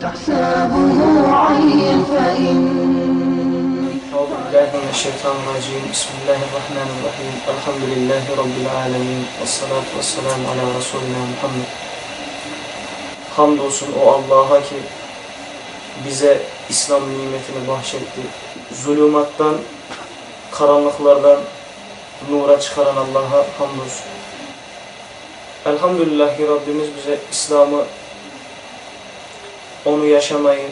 تحسبه عيا فإن أعوذ بالله من الشيطان الرجيم بسم الله الرحمن الرحيم الحمد لله رب العالمين والصلاة والسلام على رسولنا Muhammed Hamdolsun o Allah'a ki bize İslam nimetini bahşetti. Zulümattan, karanlıklardan nura çıkaran Allah'a hamdolsun. Elhamdülillah ki Rabbimiz bize İslam'ı, onu yaşamayı,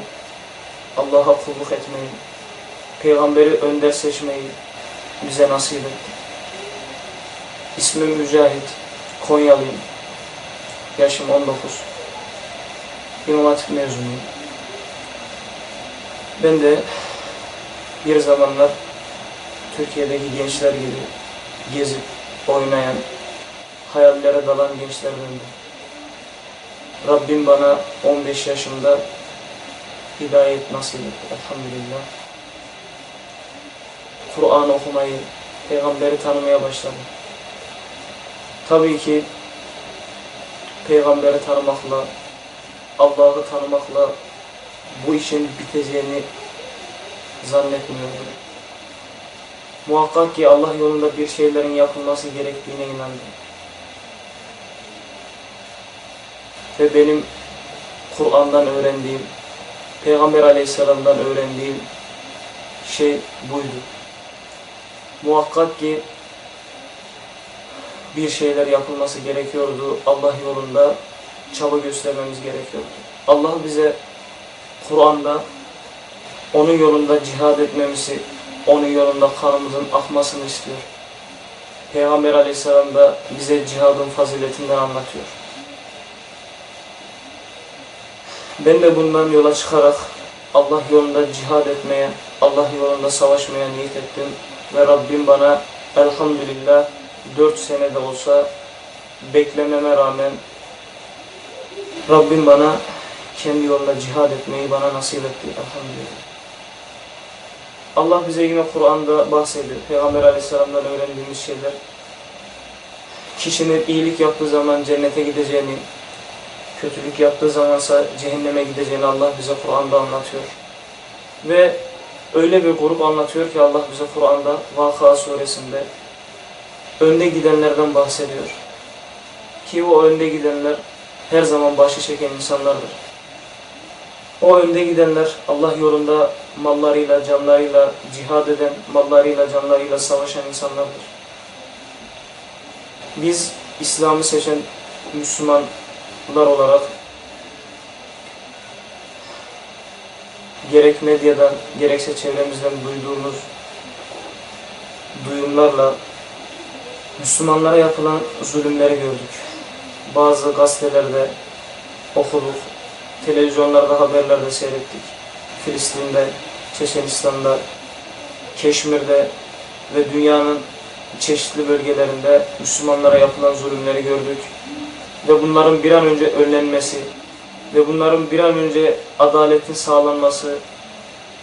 Allah'a kulluk etmeyi, Peygamberi önder seçmeyi bize nasip etti. İsmim Mücahit, Konyalıyım. Yaşım 19. İmam mezunuyum. Ben de bir zamanlar Türkiye'deki gençler gibi gezip oynayan, hayallere dalan gençlerdendim. Rabbim bana 15 yaşımda hidayet nasip etti. Elhamdülillah. Kur'an okumayı, peygamberi tanımaya başladım. Tabii ki peygamberi tanımakla, Allah'ı tanımakla bu işin biteceğini zannetmiyordum. Muhakkak ki Allah yolunda bir şeylerin yapılması gerektiğine inandım. Ve benim Kur'an'dan öğrendiğim, Peygamber Aleyhisselam'dan öğrendiğim şey buydu. Muhakkak ki bir şeyler yapılması gerekiyordu. Allah yolunda çaba göstermemiz gerekiyordu. Allah bize Kur'an'da onun yolunda cihad etmemizi, onun yolunda kanımızın akmasını istiyor. Peygamber aleyhisselam da bize cihadın faziletinden anlatıyor. Ben de bundan yola çıkarak Allah yolunda cihad etmeye, Allah yolunda savaşmaya niyet ettim. Ve Rabbim bana elhamdülillah dört senede olsa beklememe rağmen Rabbim bana kendi yolunda cihad etmeyi bana nasip etti. Elhamdülillah. Allah bize yine Kur'an'da bahsediyor. Peygamber aleyhisselamdan öğrendiğimiz şeyler. Kişinin iyilik yaptığı zaman cennete gideceğini, kötülük yaptığı zamansa cehenneme gideceğini Allah bize Kur'an'da anlatıyor. Ve öyle bir grup anlatıyor ki Allah bize Kur'an'da Vakıa suresinde önde gidenlerden bahsediyor. Ki o önde gidenler her zaman başı çeken insanlardır. O önde gidenler Allah yolunda mallarıyla, canlarıyla cihad eden, mallarıyla, canlarıyla savaşan insanlardır. Biz İslam'ı seçen Müslümanlar olarak gerek medyadan, gerekse çevremizden duyduğumuz duyumlarla Müslümanlara yapılan zulümleri gördük. Bazı gazetelerde okuduk, televizyonlarda, haberlerde seyrettik. Filistin'de, Çeçenistan'da, Keşmir'de ve dünyanın çeşitli bölgelerinde Müslümanlara yapılan zulümleri gördük. Ve bunların bir an önce önlenmesi ve bunların bir an önce adaletin sağlanması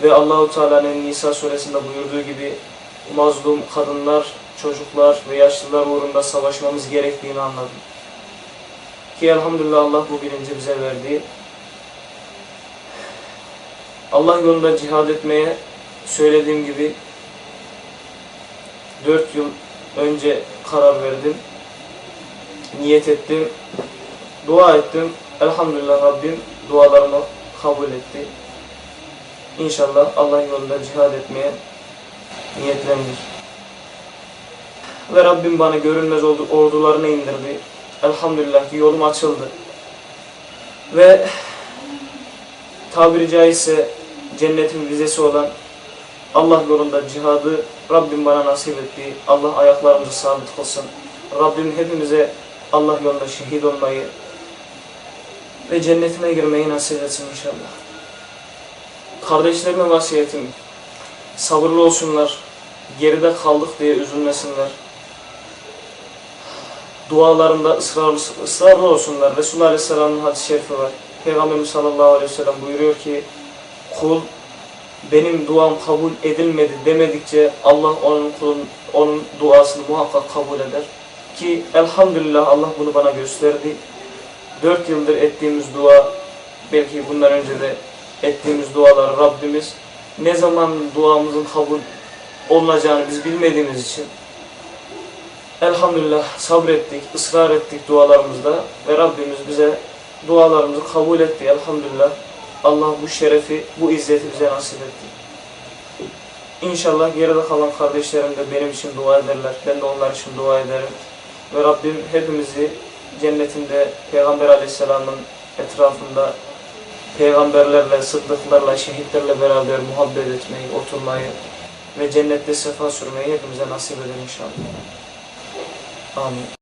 ve Allahu Teala'nın Nisa suresinde buyurduğu gibi mazlum kadınlar, çocuklar ve yaşlılar uğrunda savaşmamız gerektiğini anladım. Ki elhamdülillah Allah bu bilinci bize verdi. Allah yolunda cihad etmeye söylediğim gibi dört yıl önce karar verdim. Niyet ettim. Dua ettim. Elhamdülillah Rabbim dualarımı kabul etti. İnşallah Allah yolunda cihad etmeye niyetlendik. Ve Rabbim bana görünmez ordularını indirdi. Elhamdülillah ki yolum açıldı. Ve tabiri caizse cennetin vizesi olan Allah yolunda cihadı Rabbim bana nasip etti. Allah ayaklarımızı sabit kılsın. Rabbim hepimize Allah yolunda şehit olmayı ve cennetine girmeyi nasip etsin inşallah. Kardeşlerime vasiyetim, sabırlı olsunlar, geride kaldık diye üzülmesinler. Dualarında ısrarlı, ısrarlı olsunlar. Resulullah Aleyhisselam'ın hadis-i şerifi var. Peygamberimiz sallallahu aleyhi ve sellem buyuruyor ki, kul benim duam kabul edilmedi demedikçe Allah onun kulun, onun duasını muhakkak kabul eder. Ki elhamdülillah Allah bunu bana gösterdi. Dört yıldır ettiğimiz dua belki bundan önce de ettiğimiz dualar Rabbimiz ne zaman duamızın kabul olunacağını biz bilmediğimiz için elhamdülillah sabrettik, ısrar ettik dualarımızda ve Rabbimiz bize dualarımızı kabul etti elhamdülillah. Allah bu şerefi, bu izzeti bize nasip etti. İnşallah geride kalan kardeşlerim de benim için dua ederler. Ben de onlar için dua ederim. Ve Rabbim hepimizi cennetinde Peygamber Aleyhisselam'ın etrafında peygamberlerle, sıddıklarla, şehitlerle beraber muhabbet etmeyi, oturmayı ve cennette sefa sürmeyi hepimize nasip eder inşallah. Amin.